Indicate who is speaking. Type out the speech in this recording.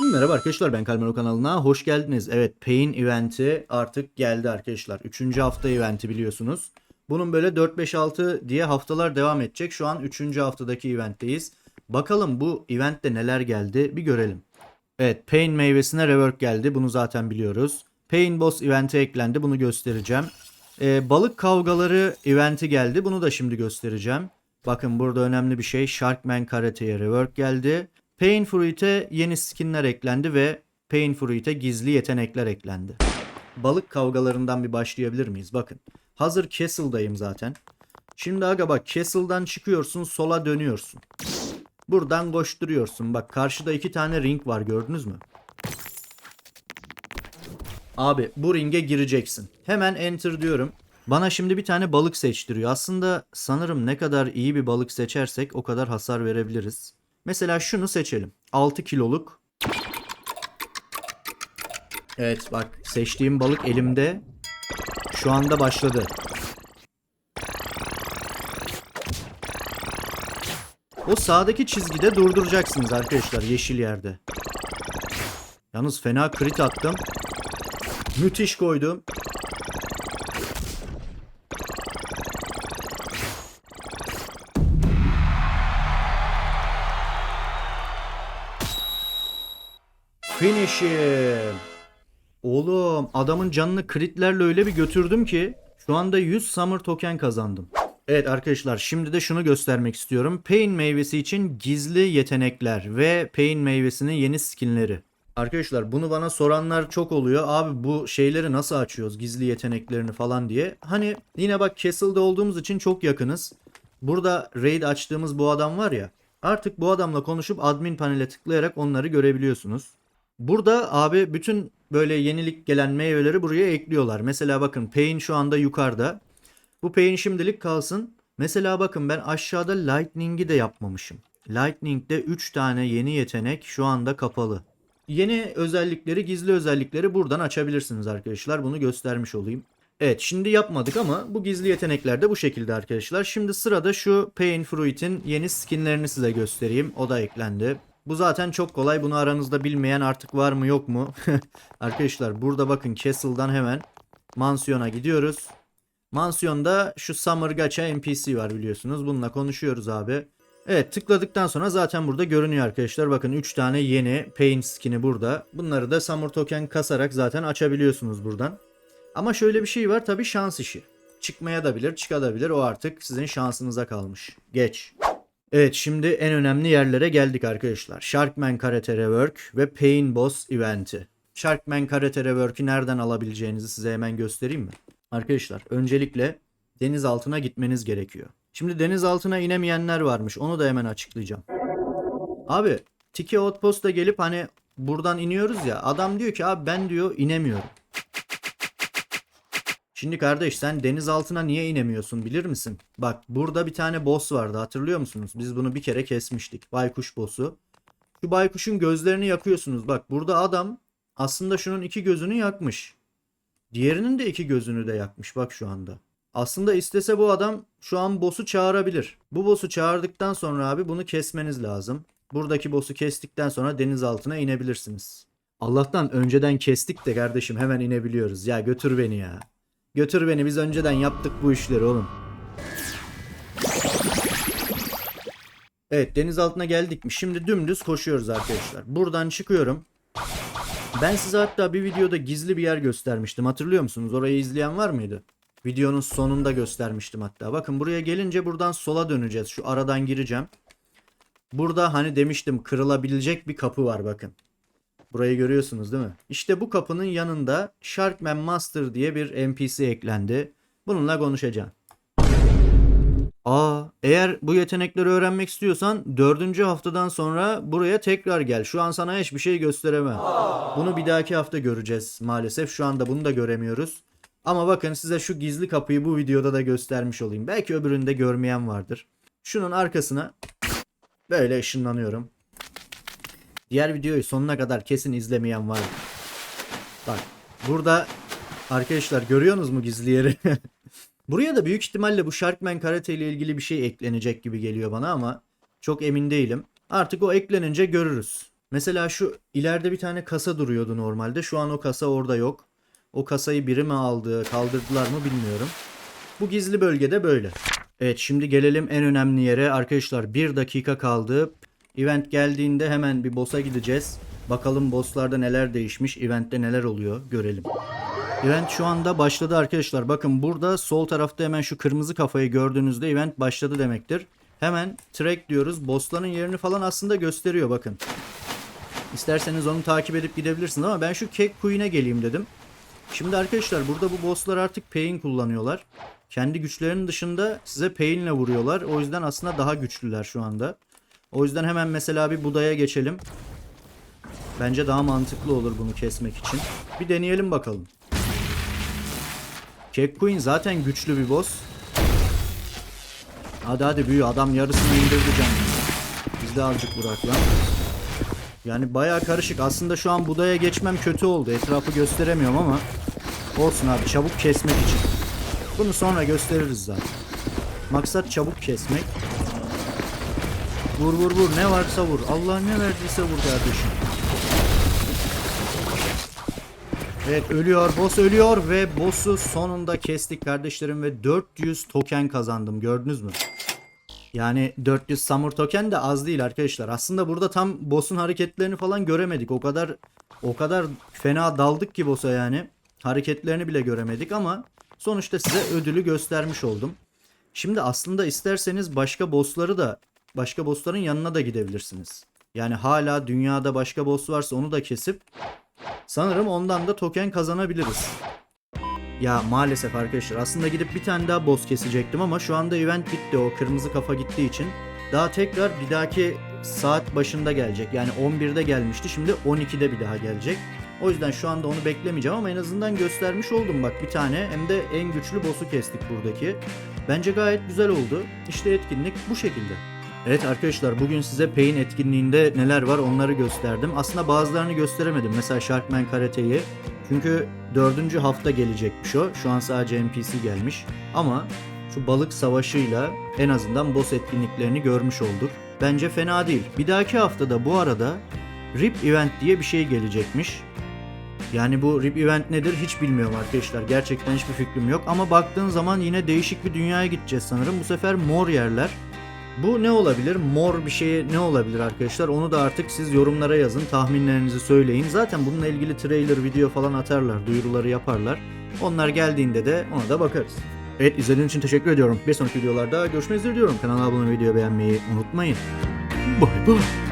Speaker 1: Merhaba arkadaşlar ben Kalmaro kanalına hoş geldiniz. Evet Pain eventi artık geldi arkadaşlar. 3. hafta eventi biliyorsunuz. Bunun böyle 4-5-6 diye haftalar devam edecek. Şu an 3. haftadaki eventteyiz. Bakalım bu eventte neler geldi bir görelim. Evet Pain meyvesine rework geldi. Bunu zaten biliyoruz. Pain Boss eventi eklendi. Bunu göstereceğim. Ee, balık kavgaları eventi geldi. Bunu da şimdi göstereceğim. Bakın burada önemli bir şey. Sharkman Karate'ye rework geldi. Pain Fruit'e yeni skinler eklendi ve Pain Fruit'e gizli yetenekler eklendi. Balık kavgalarından bir başlayabilir miyiz? Bakın. Hazır Castle'dayım zaten. Şimdi aga bak Castle'dan çıkıyorsun sola dönüyorsun. Buradan koşturuyorsun. Bak karşıda iki tane ring var gördünüz mü? Abi bu ringe gireceksin. Hemen enter diyorum. Bana şimdi bir tane balık seçtiriyor. Aslında sanırım ne kadar iyi bir balık seçersek o kadar hasar verebiliriz. Mesela şunu seçelim. 6 kiloluk. Evet bak seçtiğim balık elimde. Şu anda başladı. O sağdaki çizgide durduracaksınız arkadaşlar yeşil yerde. Yalnız fena crit attım. Müthiş koydum. Finish. Oğlum adamın canını critlerle öyle bir götürdüm ki şu anda 100 summer token kazandım. Evet arkadaşlar şimdi de şunu göstermek istiyorum. Pain meyvesi için gizli yetenekler ve Pain meyvesinin yeni skinleri. Arkadaşlar bunu bana soranlar çok oluyor. Abi bu şeyleri nasıl açıyoruz gizli yeteneklerini falan diye. Hani yine bak Castle'da olduğumuz için çok yakınız. Burada raid açtığımız bu adam var ya. Artık bu adamla konuşup admin panele tıklayarak onları görebiliyorsunuz. Burada abi bütün böyle yenilik gelen meyveleri buraya ekliyorlar. Mesela bakın Pain şu anda yukarıda. Bu Pain şimdilik kalsın. Mesela bakın ben aşağıda Lightning'i de yapmamışım. Lightning'de 3 tane yeni yetenek şu anda kapalı. Yeni özellikleri, gizli özellikleri buradan açabilirsiniz arkadaşlar. Bunu göstermiş olayım. Evet şimdi yapmadık ama bu gizli yetenekler de bu şekilde arkadaşlar. Şimdi sırada şu Pain Fruit'in yeni skinlerini size göstereyim. O da eklendi. Bu zaten çok kolay. Bunu aranızda bilmeyen artık var mı yok mu? arkadaşlar burada bakın Castle'dan hemen Mansiyon'a gidiyoruz. Mansiyonda şu Summer Gacha NPC var biliyorsunuz. Bununla konuşuyoruz abi. Evet tıkladıktan sonra zaten burada görünüyor arkadaşlar. Bakın 3 tane yeni Pain skin'i burada. Bunları da Summer Token kasarak zaten açabiliyorsunuz buradan. Ama şöyle bir şey var tabi şans işi. Çıkmaya da bilir, çıkabilir. O artık sizin şansınıza kalmış. Geç. Evet şimdi en önemli yerlere geldik arkadaşlar. Sharkman Karate Rework ve Pain Boss Event'i. Sharkman Karate Rework'ü nereden alabileceğinizi size hemen göstereyim mi? Arkadaşlar öncelikle deniz altına gitmeniz gerekiyor. Şimdi deniz altına inemeyenler varmış. Onu da hemen açıklayacağım. Abi Tiki Outpost'a gelip hani buradan iniyoruz ya. Adam diyor ki abi ben diyor inemiyorum. Şimdi kardeş sen deniz altına niye inemiyorsun bilir misin? Bak burada bir tane boss vardı hatırlıyor musunuz? Biz bunu bir kere kesmiştik. Baykuş boss'u. Şu baykuşun gözlerini yakıyorsunuz. Bak burada adam aslında şunun iki gözünü yakmış. Diğerinin de iki gözünü de yakmış bak şu anda. Aslında istese bu adam şu an boss'u çağırabilir. Bu boss'u çağırdıktan sonra abi bunu kesmeniz lazım. Buradaki boss'u kestikten sonra deniz altına inebilirsiniz. Allah'tan önceden kestik de kardeşim hemen inebiliyoruz. Ya götür beni ya. Götür beni biz önceden yaptık bu işleri oğlum. Evet deniz altına geldik mi? Şimdi dümdüz koşuyoruz arkadaşlar. Buradan çıkıyorum. Ben size hatta bir videoda gizli bir yer göstermiştim. Hatırlıyor musunuz? Orayı izleyen var mıydı? Videonun sonunda göstermiştim hatta. Bakın buraya gelince buradan sola döneceğiz. Şu aradan gireceğim. Burada hani demiştim kırılabilecek bir kapı var bakın. Burayı görüyorsunuz değil mi? İşte bu kapının yanında Sharkman Master diye bir NPC eklendi. Bununla konuşacağım. Aa, eğer bu yetenekleri öğrenmek istiyorsan dördüncü haftadan sonra buraya tekrar gel. Şu an sana hiçbir şey gösteremem. Bunu bir dahaki hafta göreceğiz maalesef. Şu anda bunu da göremiyoruz. Ama bakın size şu gizli kapıyı bu videoda da göstermiş olayım. Belki öbüründe görmeyen vardır. Şunun arkasına böyle ışınlanıyorum. Diğer videoyu sonuna kadar kesin izlemeyen var. Bak burada arkadaşlar görüyorsunuz mu gizli yeri? Buraya da büyük ihtimalle bu Sharkman Karate ile ilgili bir şey eklenecek gibi geliyor bana ama çok emin değilim. Artık o eklenince görürüz. Mesela şu ileride bir tane kasa duruyordu normalde. Şu an o kasa orada yok. O kasayı biri mi aldı, kaldırdılar mı bilmiyorum. Bu gizli bölgede böyle. Evet şimdi gelelim en önemli yere. Arkadaşlar bir dakika kaldı. Event geldiğinde hemen bir boss'a gideceğiz. Bakalım bosslarda neler değişmiş, eventte neler oluyor görelim. Event şu anda başladı arkadaşlar. Bakın burada sol tarafta hemen şu kırmızı kafayı gördüğünüzde event başladı demektir. Hemen track diyoruz. Bossların yerini falan aslında gösteriyor bakın. İsterseniz onu takip edip gidebilirsiniz ama ben şu Cake Queen'e geleyim dedim. Şimdi arkadaşlar burada bu bosslar artık pain kullanıyorlar. Kendi güçlerinin dışında size pain'le vuruyorlar. O yüzden aslında daha güçlüler şu anda. O yüzden hemen mesela bir budaya geçelim. Bence daha mantıklı olur bunu kesmek için. Bir deneyelim bakalım. Cake Queen zaten güçlü bir boss. Hadi hadi büyü adam yarısını indirdi canını. Biz de azıcık bırak lan. Yani bayağı karışık. Aslında şu an budaya geçmem kötü oldu. Etrafı gösteremiyorum ama olsun abi çabuk kesmek için. Bunu sonra gösteririz zaten. Maksat çabuk kesmek. Vur vur vur ne varsa vur. Allah ne verdiyse vur kardeşim. Evet ölüyor. Boss ölüyor ve boss'u sonunda kestik kardeşlerim ve 400 token kazandım. Gördünüz mü? Yani 400 Summer token de az değil arkadaşlar. Aslında burada tam boss'un hareketlerini falan göremedik. O kadar o kadar fena daldık ki boss'a yani. Hareketlerini bile göremedik ama sonuçta size ödülü göstermiş oldum. Şimdi aslında isterseniz başka boss'ları da başka boss'ların yanına da gidebilirsiniz. Yani hala dünyada başka boss varsa onu da kesip sanırım ondan da token kazanabiliriz. Ya maalesef arkadaşlar aslında gidip bir tane daha boss kesecektim ama şu anda event bitti o kırmızı kafa gittiği için. Daha tekrar bir dahaki saat başında gelecek. Yani 11'de gelmişti şimdi 12'de bir daha gelecek. O yüzden şu anda onu beklemeyeceğim ama en azından göstermiş oldum bak bir tane. Hem de en güçlü boss'u kestik buradaki. Bence gayet güzel oldu. İşte etkinlik bu şekilde. Evet arkadaşlar bugün size Pain etkinliğinde neler var onları gösterdim. Aslında bazılarını gösteremedim. Mesela Sharkman Karate'yi. Çünkü dördüncü hafta gelecekmiş o. Şu an sadece NPC gelmiş. Ama şu balık savaşıyla en azından boss etkinliklerini görmüş olduk. Bence fena değil. Bir dahaki haftada bu arada RIP Event diye bir şey gelecekmiş. Yani bu RIP Event nedir hiç bilmiyorum arkadaşlar. Gerçekten hiçbir fikrim yok. Ama baktığın zaman yine değişik bir dünyaya gideceğiz sanırım. Bu sefer mor yerler. Bu ne olabilir? Mor bir şey ne olabilir arkadaşlar? Onu da artık siz yorumlara yazın. Tahminlerinizi söyleyin. Zaten bununla ilgili trailer, video falan atarlar. Duyuruları yaparlar. Onlar geldiğinde de ona da bakarız. Evet izlediğiniz için teşekkür ediyorum. Bir sonraki videolarda görüşmek üzere diyorum. Kanala abone olmayı, video beğenmeyi unutmayın. Bay bay.